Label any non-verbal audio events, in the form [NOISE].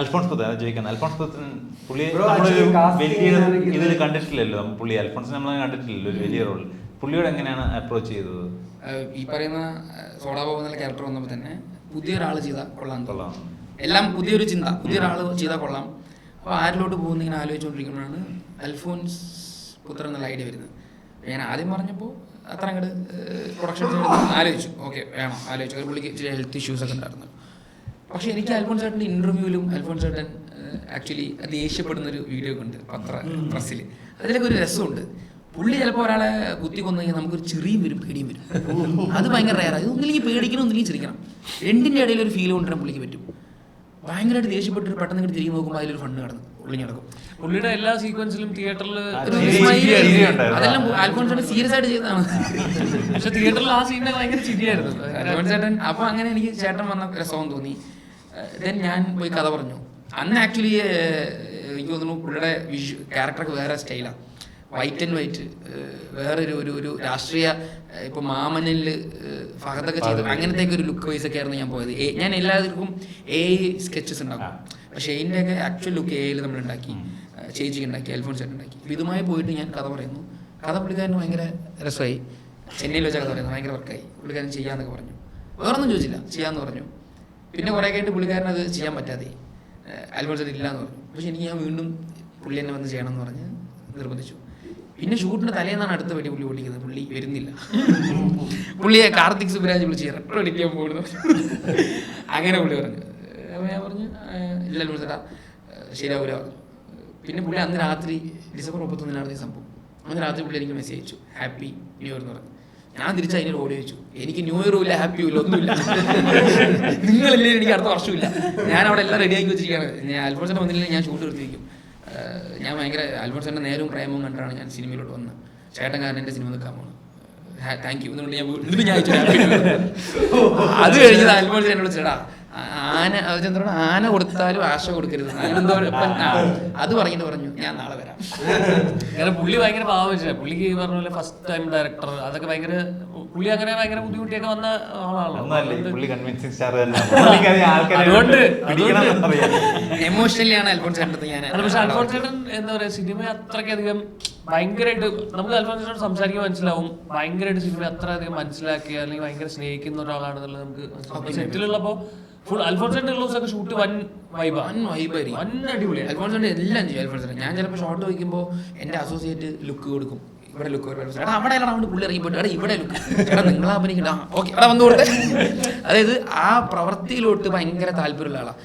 അൽഫോൺസ് പുത്തൻ ചോദിക്കുന്നത് അൽഫോൺസ് പുത്തൻ പുള്ളി നമ്മളൊരു വലിയ ഇതിൽ കണ്ടിട്ടില്ലല്ലോ. നമ്മൾ പുള്ളി അൽഫോൺസ് നമ്മൾ കണ്ടിട്ടില്ലല്ലോ. ഒരു വലിയ റോൾ പുള്ളിയോട് എങ്ങനെയാണ് അപ്രോച്ച് ചെയ്തത്? ഈ പറയുന്ന സോഡാ ബോബ് എന്നുള്ള ക്യാരക്ടർ വന്നപ്പോൾ തന്നെ പുതിയൊരാൾ ചെയ്താൽ കൊള്ളാം കൊള്ളാം. എല്ലാം പുതിയൊരു ചിന്ത. പുതിയൊരാൾ ചെയ്താൽ കൊള്ളാം. അപ്പോൾ ആരിലോട്ട് പോകുന്ന ഇങ്ങനെ ആലോചിച്ചുകൊണ്ടിരിക്കുമ്പോഴാണ് അൽഫോൻസ് പുത്രൻ എന്നുള്ള ഐഡിയ വരുന്നത്. ഞാൻ ആദ്യം പറഞ്ഞപ്പോൾ അത്ര അങ്ങോട്ട് പ്രൊഡക്ഷൻ ആലോചിച്ചു. ഓക്കെ വേണം. ആലോചിച്ചു. ഒരു പുള്ളിക്ക് ഇച്ചിരി ഹെൽത്ത് ഇഷ്യൂസ് ഒക്കെ ഉണ്ടായിരുന്നു. പക്ഷേ എനിക്ക് അൽഫോൺ ചേട്ടന്റെ ഇന്റർവ്യൂവിലും അൽഫോൺ ചേട്ടൻ ആക്ച്വലി ദേഷ്യപ്പെടുന്ന ഒരു വീഡിയോ ഒക്കെ ഉണ്ട് പത്ര പ്രസ്സിൽ അതിലൊക്കെ ഒരു രസമുണ്ട്. പുള്ളി ചിലപ്പോൾ ഒരാളെ കുത്തി കൊന്നു കഴിഞ്ഞാൽ നമുക്കൊരു ചെറിയും വരും പേടിയും വരും. അത് ഭയങ്കര റയറാണ് ഒന്നില്ലെങ്കിൽ പേടിക്കണം ഒന്നില്ലെങ്കിൽ ചിരിക്കണം. രണ്ടിന്റെ ഇടയിൽ ഒരു ഫീൽ കൊണ്ടുവരാൻ പുള്ളിക്ക് പറ്റും. ഭയങ്കരമായിട്ട് ദേഷ്യപ്പെട്ടിട്ട് പെട്ടെന്ന് ഇങ്ങോട്ട് തിരികെ നോക്കുമ്പോൾ അതിലൊരു ഫണ്ട് കിടന്നു പുള്ളി നടക്കും. പുള്ളിയുടെ എല്ലാ സീക്വൻസിലും തിയേറ്ററിൽ. അതെല്ലാം അൽഫോൺ ചേട്ടൻ സീരിയസ് ആയിട്ട് ചെയ്തതാണ്. പക്ഷെ തിയേറ്ററിൽ ആ സീനിനെ ഭയങ്കര ചിരിയായിരുന്നു. അൽഫോൺ ചേട്ടൻ അപ്പൊ അങ്ങനെ എനിക്ക് ചേട്ടൻ വന്ന രസവും തോന്നി. ദെൻ ഞാൻ പോയി കഥ പറഞ്ഞു. അന്ന് ആക്ച്വലി എനിക്ക് തോന്നുന്നു പുള്ളിയുടെ വിഷു ക്യാരക്ടറൊക്കെ വേറെ സ്റ്റൈലാണ് വൈറ്റ് ആൻഡ് വൈറ്റ് വേറൊരു ഒരു ഒരു രാഷ്ട്രീയ ഏഹ്, ഇപ്പൊ മാമനിൽ ഫഹദൊക്കെ ചെയ്തു അങ്ങനത്തെ ഒരു ലുക്ക് വൈസ് ഒക്കെ ആയിരുന്നു ഞാൻ പോയത്. ഞാൻ എല്ലാവർക്കും എ സ്കെച്ചസ് ഉണ്ടാക്കും. പക്ഷെ എന്റെ ഒക്കെ ആക്ച്വൽ ലുക്ക് എയിൽ നമ്മൾ ഉണ്ടാക്കി. ചേച്ചി ചേച്ചിക്ക് ഉണ്ടാക്കി അൽഫോൺ ചേട്ടൻ ഉണ്ടാക്കി. ഇതുമായി പോയിട്ട് ഞാൻ കഥ പറയുന്നു. കഥ പുള്ളിക്കാരന് ഭയങ്കര രസമായി. ചെന്നൈയിൽ വെച്ച കഥ പറയുന്നത് ഭയങ്കര വർക്കായി പുള്ളിക്കാരൻ ചെയ്യാന്നൊക്കെ പറഞ്ഞു. വേറൊന്നും ചോദിച്ചില്ല. ചെയ്യാന്ന് പറഞ്ഞു. പിന്നെ കുറേ കഴിഞ്ഞ് പുള്ളിക്കാരൻ അത് ചെയ്യാൻ പറ്റാതെ അത് ഇല്ല എന്ന് പറഞ്ഞു. പക്ഷെ എനിക്ക് ഞാൻ വീണ്ടും പുള്ളി എന്നെ വന്ന് ചെയ്യണം എന്ന് പറഞ്ഞ് നിർബന്ധിച്ചു. പിന്നെ ഷൂട്ടിന് തലേന്നാണ് അടുത്ത വെടി പുള്ളി ഓടിക്കുന്നത് പുള്ളി വരുന്നില്ല. [LAUGHS] പുള്ളിയെ കാർത്തിക് സുബരാജ് വിളിച്ച് റെട്ടോ അടിക്കാൻ പോകുന്നു അങ്ങനെ പുള്ളി പറഞ്ഞു. അപ്പോൾ ഞാൻ പറഞ്ഞു "ഏഹ്, ഇല്ല ചേട്ടാ ശരിയാവൂല. പിന്നെ പുള്ളി അന്ന് രാത്രി ഡിസംബർ മുപ്പത്തൊന്നിനാണ് ഈ സംഭവം. അന്ന് രാത്രി പുള്ളി എനിക്ക് മെസ്സേജ് അയച്ചു. ഹാപ്പി ന്യൂ ഇയർ എന്ന് പറഞ്ഞു. ഞാൻ തിരിച്ച് അതിനൊരു ഓടി വെച്ചു. എനിക്ക് ന്യൂ ഇയറും ഇല്ല ഹാപ്പി ഇല്ല ഒന്നുമില്ല. നിങ്ങളില്ലേ എനിക്ക് അടുത്ത വർഷമില്ല ഞാൻ അവിടെ എല്ലാം റെഡിയാക്കി വെച്ചിരിക്കുകയാണ്. ഞാൻ അൽഫോൺസിന്റെ വന്നില്ലെങ്കിൽ ഞാൻ ഷൂട്ട് എടുത്തിരിക്കും ഞാൻ ഭയങ്കര അൽഫോൺസിന്റെ നേരവും പ്രേമവും കണ്ടാണ് ഞാൻ സിനിമയിലോട്ട് വന്നത്. ചേട്ടൻ കാരണം എന്റെ സിനിമ നിൽക്കാൻ പോകുന്നത് താങ്ക് യു എന്നുകൊണ്ട് ഞാൻ വീണ്ടും ഞാൻ. [LAUGHS] അത് കഴിഞ്ഞത് അൽഫോൺസ് എന്നോട് ചേട്ടാ ആന പറയുക ആന കൊടുത്താലും ആശ കൊടുക്കരുത്. അത് പറഞ്ഞിട്ട് പറഞ്ഞു ഞാൻ നാളെ വരാം. അങ്ങനെ പുള്ളി ഭയങ്കര പാവം വെച്ചാൽ പുള്ളിക്ക് ഈ പറഞ്ഞ പോലെ ഫസ്റ്റ് ടൈം ഡയറക്ടർ അതൊക്കെ ഭയങ്കര പുള്ളി അങ്ങനെ ഭയങ്കര ബുദ്ധിമുട്ടിയൊക്കെ വന്ന ആളാണല്ലോ. എമോഷണലി ആണ് അൽഫോൺസ് ഞാൻ പക്ഷെ അൽഫോൺസ് ചേട്ടൻ എന്താ പറയാ സിനിമ അത്രയ്ക്കധികം ഭയങ്കരമായിട്ട് നമുക്ക് അൽഫോൺസ് ചേട്ടൻ സംസാരിക്കാൻ മനസ്സിലാവും. ഭയങ്കരമായിട്ട് സിനിമ അത്ര അധികം മനസ്സിലാക്കിയ അല്ലെങ്കിൽ ഭയങ്കര സ്നേഹിക്കുന്ന ഒരാളാണെന്നുള്ളത് നമുക്ക് സെറ്റിലുള്ളപ്പോ ഫുൾ ഷൂട്ട് വൻ വൈബ് വൻ വൈബായിരിക്കും വൻ അടിപൊളിയാണ്. അൽഫോൺസിന്റെ എല്ലാം ചെയ്യും അൽഫോൺസിന്റെ ഞാൻ ചിലപ്പോ ഷോട്ട് വയ്ക്കുമ്പോൾ എന്റെ അസോസിയേറ്റ് ലുക്ക് കൊടുക്കും. ഇവിടെ ലുക്ക് എടാ അവിടെ പുള്ളി ഇറങ്ങിപ്പോയിട്ട്? എടാ ഇവിടെ ലുക്ക് എടാ നിങ്ങൾ അഭിനയിക്കണ്ട. ഓക്കെ എടാ വന്നു കൊടുത്തേ അതായത് ആ പ്രവൃത്തിയിലോട്ട് ഭയങ്കര താല്പര്യമുള്ള ആളാണ്